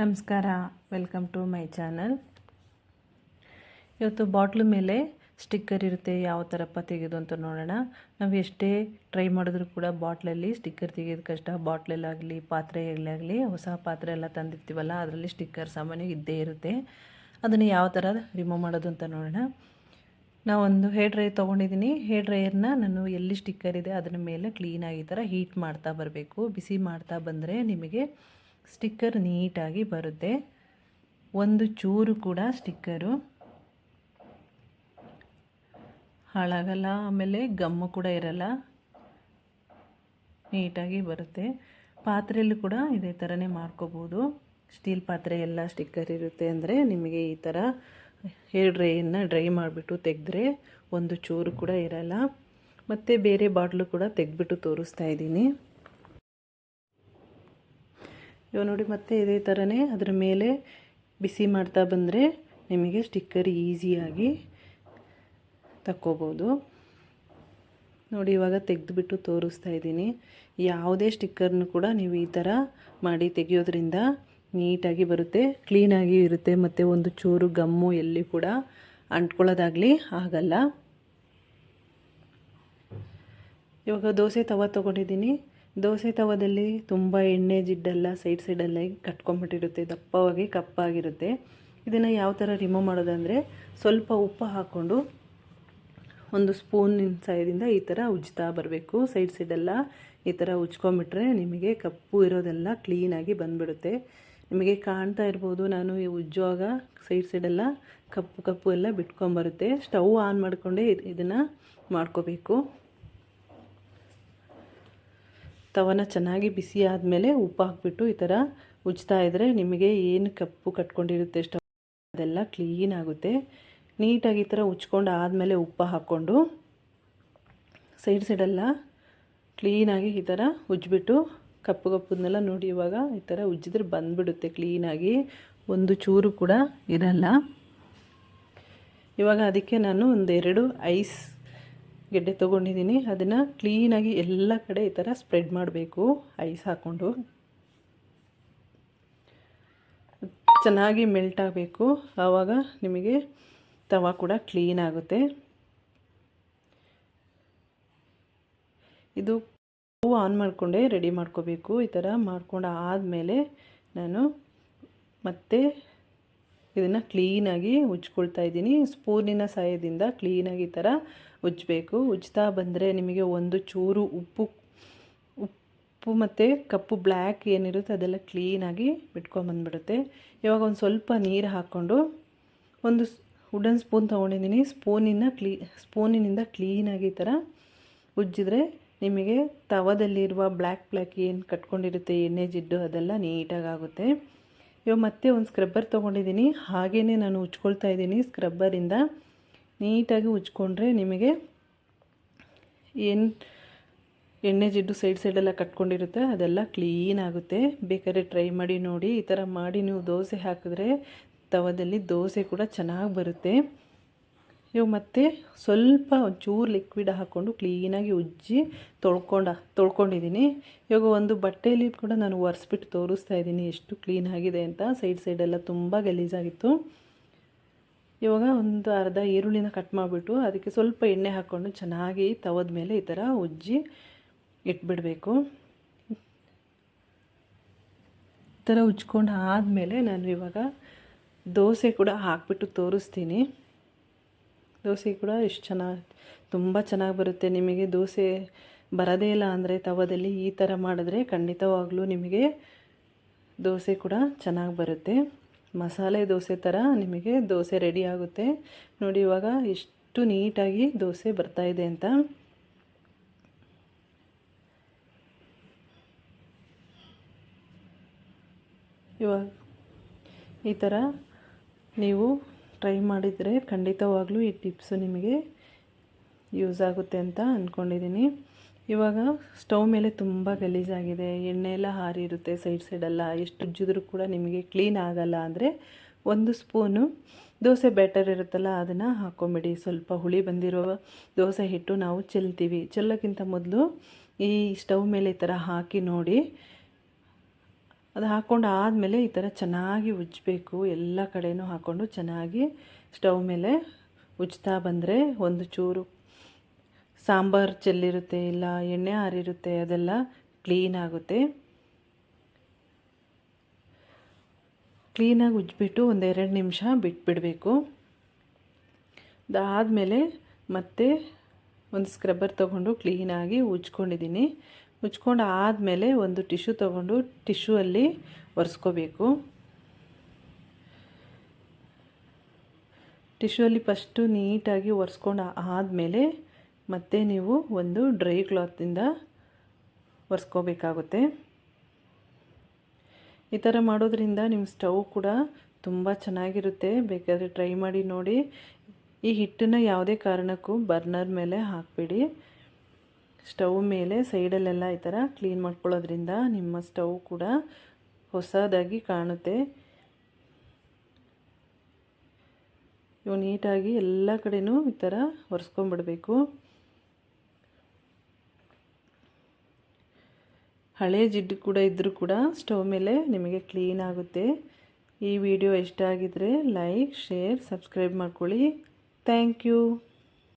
ನಮಸ್ಕಾರ welcome to my channel ಇವತ್ತು bottle ಮೇಲೆ ಸ್ಟಿಕ್ಕರ್ ಇರುತ್ತೆ, ಯಾವ ಥರಪ್ಪ ತೆಗೆದು ಅಂತ ನೋಡೋಣ. ನಾವು ಎಷ್ಟೇ ಟ್ರೈ ಮಾಡಿದ್ರು ಕೂಡ ಬಾಟ್ಲಲ್ಲಿ ಸ್ಟಿಕ್ಕರ್ ತೆಗೆಯೋದು ಕಷ್ಟ. ಬಾಟ್ಲಲ್ಲಾಗಲಿ, ಪಾತ್ರೆಯಲ್ಲಾಗಲಿ, ಹೊಸ ಪಾತ್ರೆ ಎಲ್ಲ ತಂದಿರ್ತೀವಲ್ಲ, ಅದರಲ್ಲಿ ಸ್ಟಿಕ್ಕರ್ ಸಾಮಾನ್ಯ ಇದ್ದೇ ಇರುತ್ತೆ. ಅದನ್ನು ಯಾವ ಥರ ರಿಮೂವ್ ಮಾಡೋದು ಅಂತ ನೋಡೋಣ. ನಾವೊಂದು ಹೇರ್ ಡ್ರೈಯರ್ ತೊಗೊಂಡಿದ್ದೀನಿ ಹೇರ್ ಡ್ರೈಯರ್ನ ನಾನು ಎಲ್ಲಿ ಸ್ಟಿಕ್ಕರ್ ಇದೆ ಅದರ ಮೇಲೆ ಕ್ಲೀನಾಗಿ ಈ ಥರ ಹೀಟ್ ಮಾಡ್ತಾ ಬರಬೇಕು. ಬಿಸಿ ಮಾಡ್ತಾ ಬಂದರೆ ನಿಮಗೆ ಸ್ಟಿಕ್ಕರ್ ನೀಟಾಗಿ ಬರುತ್ತೆ. ಒಂದು ಚೂರು ಕೂಡ ಸ್ಟಿಕ್ಕರು. ಹಾಳಾಗಲ್ಲ, ಆಮೇಲೆ ಗಮ್ಮು ಕೂಡ ಇರಲ್ಲ. ನೀಟಾಗಿ ಬರುತ್ತೆ. ಪಾತ್ರೆಯಲ್ಲೂ ಕೂಡ ಇದೇ ಥರನೇ ಮಾಡ್ಕೋಬೋದು. ಸ್ಟೀಲ್ ಪಾತ್ರೆ ಎಲ್ಲ ಸ್ಟಿಕ್ಕರ್ ಇರುತ್ತೆ ಅಂದರೆ ನಿಮಗೆ ಈ ಥರ ಹೇರ್ ಡ್ರೈಯನ್ನು ಡ್ರೈ ಮಾಡಿಬಿಟ್ಟು ತೆಗೆದ್ರೆ ಒಂದು ಚೂರು ಕೂಡ ಇರಲ್ಲ. ಮತ್ತು ಬೇರೆ ಬಾಟ್ಲು ಕೂಡ ತೆಗೆದ್ಬಿಟ್ಟು ತೋರಿಸ್ತಾ ಇದ್ದೀನಿ. ಇವಾಗ ನೋಡಿ ಮತ್ತೆ ಇದೇ ಥರನೇ ಅದರ ಮೇಲೆ ಬಿಸಿ ಮಾಡ್ತಾ ಬಂದರೆ ನಿಮಗೆ ಸ್ಟಿಕ್ಕರ್ ಈಸಿಯಾಗಿ ತಕ್ಕೋಬೋದು. ನೋಡಿ ಇವಾಗ ತೆಗೆದುಬಿಟ್ಟು ತೋರಿಸ್ತಾ ಇದ್ದೀನಿ. ಯಾವುದೇ ಸ್ಟಿಕ್ಕರ್ನು ಕೂಡ ನೀವು ಈ ಥರ ಮಾಡಿ ತೆಗೆಯೋದ್ರಿಂದ ನೀಟಾಗಿ ಬರುತ್ತೆ, ಕ್ಲೀನಾಗಿ ಇರುತ್ತೆ, ಮತ್ತು ಒಂದು ಚೂರು ಗಮ್ಮು ಎಲ್ಲಿ ಕೂಡ ಅಂಟ್ಕೊಳ್ಳೋದಾಗಲಿ ಆಗಲ್ಲ. ಇವಾಗ ದೋಸೆ ತವ ತೊಗೊಂಡಿದ್ದೀನಿ. ದೋಸೆ ತವದಲ್ಲಿ ತುಂಬ ಎಣ್ಣೆ ಜಿಡ್ಡೆಲ್ಲ ಸೈಡ್ ಸೈಡೆಲ್ಲ ಕಟ್ಕೊಂಬಿಟ್ಟಿರುತ್ತೆ. ದಪ್ಪವಾಗಿ ಕಪ್ಪಾಗಿರುತ್ತೆ. ಇದನ್ನು ಯಾವ ಥರ ರಿಮೂವ್ ಮಾಡೋದಂದರೆ ಸ್ವಲ್ಪ ಉಪ್ಪು ಹಾಕ್ಕೊಂಡು ಒಂದು ಸ್ಪೂನಿನ ಸೈಡಿಂದ ಈ ಥರ ಉಜ್ತಾ ಬರಬೇಕು. ಸೈಡ್ ಸೈಡೆಲ್ಲ ಈ ಥರ ಉಜ್ಕೊಂಬಿಟ್ರೆ ನಿಮಗೆ ಕಪ್ಪು ಇರೋದೆಲ್ಲ ಕ್ಲೀನಾಗಿ ಬಂದುಬಿಡುತ್ತೆ. ನಿಮಗೆ ಕಾಣ್ತಾ ಇರ್ಬೋದು, ನಾನು ಈ ಉಜ್ಜುವಾಗ ಸೈಡ್ ಸೈಡೆಲ್ಲ ಕಪ್ಪು ಕಪ್ಪು ಎಲ್ಲ ಬಿಟ್ಕೊಂಬರುತ್ತೆ. ಸ್ಟವ್ ಆನ್ ಮಾಡಿಕೊಂಡೇ ಇದನ್ನು ಮಾಡ್ಕೋಬೇಕು. ತವನ ಚೆನ್ನಾಗಿ ಬಿಸಿ ಆದಮೇಲೆ ಉಪ್ಪು ಹಾಕ್ಬಿಟ್ಟು ಈ ಥರ ಉಜ್ತಾ ಇದ್ದರೆ ನಿಮಗೆ ಏನು ಕಪ್ಪು ಕಟ್ಕೊಂಡಿರುತ್ತೆ ಸ್ಟವ್ ಅದೆಲ್ಲ ಕ್ಲೀನ್ ಆಗುತ್ತೆ. ನೀಟಾಗಿ ಈ ಥರ ಉಜ್ಕೊಂಡು ಆದಮೇಲೆ ಉಪ್ಪು ಹಾಕ್ಕೊಂಡು ಸೈಡ್ ಸೈಡೆಲ್ಲ ಕ್ಲೀನಾಗಿ ಈ ಥರ ಉಜ್ಜಿಬಿಟ್ಟು ಕಪ್ಪು ಕಪ್ಪದನ್ನೆಲ್ಲ ನೋಡಿ ಇವಾಗ ಈ ಥರ ಉಜ್ಜಿದ್ರೆ ಬಂದುಬಿಡುತ್ತೆ ಕ್ಲೀನಾಗಿ ಒಂದು ಚೂರು ಕೂಡ ಇರಲ್ಲ. ಇವಾಗ ಅದಕ್ಕೆ ನಾನು ಒಂದೆರಡು ಐಸ್ ಗೆಡ್ಡೆ ತೊಗೊಂಡಿದ್ದೀನಿ. ಅದನ್ನು ಕ್ಲೀನಾಗಿ ಎಲ್ಲ ಕಡೆ ಈ ಥರ ಸ್ಪ್ರೆಡ್ ಮಾಡಬೇಕು. ಐಸ್ ಹಾಕ್ಕೊಂಡು ಚೆನ್ನಾಗಿ ಮೆಲ್ಟ್ ಆಗಬೇಕು. ಆವಾಗ ನಿಮಗೆ ತವ ಕೂಡ ಕ್ಲೀನ್ ಆಗುತ್ತೆ. ಇದು ಹೂವು ಆನ್ ಮಾಡಿಕೊಂಡೆ ರೆಡಿ ಮಾಡ್ಕೋಬೇಕು. ಈ ಥರ ಮಾಡ್ಕೊಂಡು ಆದಮೇಲೆ ನಾನು ಮತ್ತೆ ಇದನ್ನು ಕ್ಲೀನಾಗಿ ಉಜ್ಕೊಳ್ತಾ ಇದ್ದೀನಿ. ಸ್ಪೂನಿನ ಸಹಾಯದಿಂದ ಕ್ಲೀನಾಗಿ ಈ ಥರ ಉಜ್ಜಬೇಕು. ಉಜ್ತಾ ಬಂದರೆ ನಿಮಗೆ ಒಂದು ಚೂರು ಉಪ್ಪು ಉಪ್ಪು ಮತ್ತು ಕಪ್ಪು ಬ್ಲ್ಯಾಕ್ ಏನಿರುತ್ತೆ ಅದೆಲ್ಲ ಕ್ಲೀನಾಗಿ ಬಿಟ್ಕೊಂಬಂದ್ಬಿಡುತ್ತೆ ಇವಾಗ ಒಂದು ಸ್ವಲ್ಪ ನೀರು ಹಾಕ್ಕೊಂಡು ಒಂದು ವುಡನ್ ಸ್ಪೂನ್ ತೊಗೊಂಡಿದ್ದೀನಿ. ಸ್ಪೂನಿನ ಕ್ಲೀ, ಸ್ಪೂನಿನಿಂದ ಕ್ಲೀನಾಗಿ ಈ ಥರ ಉಜ್ಜಿದ್ರೆ ನಿಮಗೆ ತವದಲ್ಲಿರುವ ಬ್ಲ್ಯಾಕ್ ಬ್ಲ್ಯಾಕ್ ಏನು ಕಟ್ಕೊಂಡಿರುತ್ತೆ, ಎಣ್ಣೆ, ಜಿಡ್ಡು ಅದೆಲ್ಲ ನೀಟಾಗಿ ಆಗುತ್ತೆ. ಇವಾಗ ಮತ್ತೆ ಒಂದು ಸ್ಕ್ರಬ್ಬರ್ ತೊಗೊಂಡಿದ್ದೀನಿ. ಹಾಗೇ ನಾನು ಉಜ್ಕೊಳ್ತಾ ಇದ್ದೀನಿ ಸ್ಕ್ರಬ್ಬರಿಂದ. ನೀಟಾಗಿ ಉಜ್ಕೊಂಡ್ರೆ ನಿಮಗೆ ಏನು ಎಣ್ಣೆ ಜಿಡ್ಡು ಸೈಡ್ ಸೈಡೆಲ್ಲ ಕಟ್ಕೊಂಡಿರುತ್ತೆ, ಅದೆಲ್ಲ ಕ್ಲೀನ್ ಆಗುತ್ತೆ. ಬೇಕಾದ್ರೆ ಟ್ರೈ ಮಾಡಿ ನೋಡಿ. ಈ ಥರ ಮಾಡಿ ನೀವು ದೋಸೆ ಹಾಕಿದ್ರೆ ತವದಲ್ಲಿ ದೋಸೆ ಕೂಡ ಚೆನ್ನಾಗಿ ಬರುತ್ತೆ. ನೀವು ಮತ್ತೆ ಸ್ವಲ್ಪ ಒಂಚೂರು ಲಿಕ್ವಿಡ್ ಹಾಕ್ಕೊಂಡು ಕ್ಲೀನಾಗಿ ಉಜ್ಜಿ ತೊಳ್ಕೊಂಡ, ತೊಳ್ಕೊಂಡಿದ್ದೀನಿ. ಇವಾಗ ಒಂದು ಬಟ್ಟೆಯಲ್ಲಿ ಕೂಡ ನಾನು ಒರೆಸ್ಬಿಟ್ಟು ತೋರಿಸ್ತಾ ಇದ್ದೀನಿ ಎಷ್ಟು ಕ್ಲೀನ್ ಆಗಿದೆ ಅಂತ. ಸೈಡ್ ಸೈಡೆಲ್ಲ ತುಂಬ ಗಲೀಜಾಗಿತ್ತು. ಇವಾಗ ಒಂದು ಅರ್ಧ ಈರುಳ್ಳಿನ ಕಟ್ ಮಾಡಿಬಿಟ್ಟು ಅದಕ್ಕೆ ಸ್ವಲ್ಪ ಎಣ್ಣೆ ಹಾಕ್ಕೊಂಡು ಚೆನ್ನಾಗಿ ತವದ ಮೇಲೆ ಈ ಥರ ಉಜ್ಜಿ ಇಟ್ಬಿಡಬೇಕು. ಈ ಥರ ಉಜ್ಕೊಂಡು ಆದಮೇಲೆ ನಾನು ಇವಾಗ ದೋಸೆ ಕೂಡ ಹಾಕ್ಬಿಟ್ಟು ತೋರಿಸ್ತೀನಿ. ದೋಸೆ ಕೂಡ ಎಷ್ಟು ಚೆನ್ನಾಗಿ, ತುಂಬ ಚೆನ್ನಾಗಿ ಬರುತ್ತೆ. ನಿಮಗೆ ದೋಸೆ ಬರೋದೇ ಇಲ್ಲ ಅಂದರೆ ತವದಲ್ಲಿ ಈ ಥರ ಮಾಡಿದ್ರೆ ಖಂಡಿತವಾಗ್ಲೂ ನಿಮಗೆ ದೋಸೆ ಕೂಡ ಚೆನ್ನಾಗಿ ಬರುತ್ತೆ. ಮಸಾಲೆ ದೋಸೆ ಥರ ನಿಮಗೆ ದೋಸೆ ರೆಡಿ ಆಗುತ್ತೆ. ನೋಡಿ, ಇವಾಗ ಎಷ್ಟು ನೀಟಾಗಿ ದೋಸೆ ಬರ್ತಾಯಿದೆ ಅಂತ. ಇವಾಗ ಈ ಥರ ನೀವು ಟ್ರೈ ಮಾಡಿದರೆ ಖಂಡಿತವಾಗ್ಲೂ ಈ ಟಿಪ್ಸು ನಿಮಗೆ ಯೂಸ್ ಆಗುತ್ತೆ ಅಂತ ಅಂದ್ಕೊಂಡಿದ್ದೀನಿ ಇವಾಗ ಸ್ಟವ್ ಮೇಲೆ ತುಂಬ ಗಲೀಜಾಗಿದೆ ಎಣ್ಣೆ ಎಲ್ಲ ಹಾರಿರುತ್ತೆ ಸೈಡ್ ಸೈಡೆಲ್ಲ ಎಷ್ಟು ಉಜ್ಜಿದ್ರೂ ಕೂಡ ನಿಮಗೆ ಕ್ಲೀನ್ ಆಗಲ್ಲ ಅಂದರೆ ಒಂದು ಸ್ಪೂನು ದೋಸೆ ಬ್ಯಾಟರ್ ಇರುತ್ತಲ್ಲ, ಅದನ್ನು ಹಾಕ್ಕೊಂಬಿಡಿ. ಸ್ವಲ್ಪ ಹುಳಿ ಬಂದಿರೋ ದೋಸೆ ಹಿಟ್ಟು ನಾವು ಚೆಲ್ತೀವಿ. ಚೆಲ್ಲೋಕ್ಕಿಂತ ಮೊದಲು ಈ ಸ್ಟವ್ ಮೇಲೆ ಈ ಥರ ಹಾಕಿ ನೋಡಿ. ಅದು ಹಾಕ್ಕೊಂಡು ಆದಮೇಲೆ ಈ ಥರ ಚೆನ್ನಾಗಿ ಉಜ್ಜಬೇಕು. ಎಲ್ಲ ಕಡೆಯೂ ಹಾಕ್ಕೊಂಡು ಚೆನ್ನಾಗಿ ಸ್ಟವ್ ಮೇಲೆ ಉಜ್ತಾ ಬಂದರೆ ಒಂದು ಚೂರು ಸಾಂಬಾರು ಚೆಲ್ಲಿರುತ್ತೆ ಇಲ್ಲ ಎಣ್ಣೆ ಆರಿರುತ್ತೆ ಅದೆಲ್ಲ ಕ್ಲೀನ್ ಆಗುತ್ತೆ. ಕ್ಲೀನಾಗಿ ಉಜ್ಜಿಬಿಟ್ಟು ಒಂದೆರಡು ನಿಮಿಷ ಬಿಟ್ಬಿಡಬೇಕು. ಅದಾದಮೇಲೆ ಮತ್ತೆ ಒಂದು ಸ್ಕ್ರಬ್ಬರ್ ತೊಗೊಂಡು ಕ್ಲೀನಾಗಿ ಉಜ್ಕೊಂಡಿದ್ದೀನಿ. ಉಜ್ಕೊಂಡು ಆದಮೇಲೆ ಒಂದು ಟಿಶ್ಯೂ ತೊಗೊಂಡು ಟಿಶ್ಯೂ ಅಲ್ಲಿ ಒರೆಸ್ಕೋಬೇಕು. ಟಿಶ್ಯೂ ಅಲ್ಲಿ ಫಸ್ಟು ನೀಟಾಗಿ ಒರೆಸ್ಕೊಂಡು ಆದಮೇಲೆ ಮತ್ತೆ ನೀವು ಒಂದು ಡ್ರೈ ಕ್ಲಾತಿಂದ ಒರೆಸ್ಕೋಬೇಕಾಗುತ್ತೆ. ಈ ಥರ ಮಾಡೋದ್ರಿಂದ ನಿಮ್ಮ ಸ್ಟವ್ ಕೂಡ ತುಂಬ ಚೆನ್ನಾಗಿರುತ್ತೆ. ಬೇಕಾದರೆ ಟ್ರೈ ಮಾಡಿ ನೋಡಿ. ಈ ಹಿಟ್ಟನ್ನು ಯಾವುದೇ ಕಾರಣಕ್ಕೂ ಬರ್ನರ್ ಮೇಲೆ ಹಾಕಬೇಡಿ. ಸ್ಟವ್ ಮೇಲೆ ಸೈಡಲ್ಲೆಲ್ಲ ಈ ಥರ ಕ್ಲೀನ್ ಮಾಡ್ಕೊಳ್ಳೋದ್ರಿಂದ ನಿಮ್ಮ ಸ್ಟವ್ ಕೂಡ ಹೊಸದಾಗಿ ಕಾಣುತ್ತೆ. ಇವು ನೀಟಾಗಿ ಎಲ್ಲ ಕಡೆಯೂ ಈ ಥರ ಒರೆಸ್ಕೊಂಬಿಡ್ಬೇಕು. ಹಳೆ ಜಿಡ್ಡು ಕೂಡ ಇದ್ದರೂ ಕೂಡ ಸ್ಟವ್ ಮೇಲೆ ನಿಮಗೆ ಕ್ಲೀನ್ ಆಗುತ್ತೆ. ಈ ವಿಡಿಯೋ ಇಷ್ಟ ಆಗಿದ್ರೆ ಲೈಕ್, ಶೇರ್, ಸಬ್ಸ್ಕ್ರೈಬ್ ಮಾಡ್ಕೊಳ್ಳಿ. Thank you.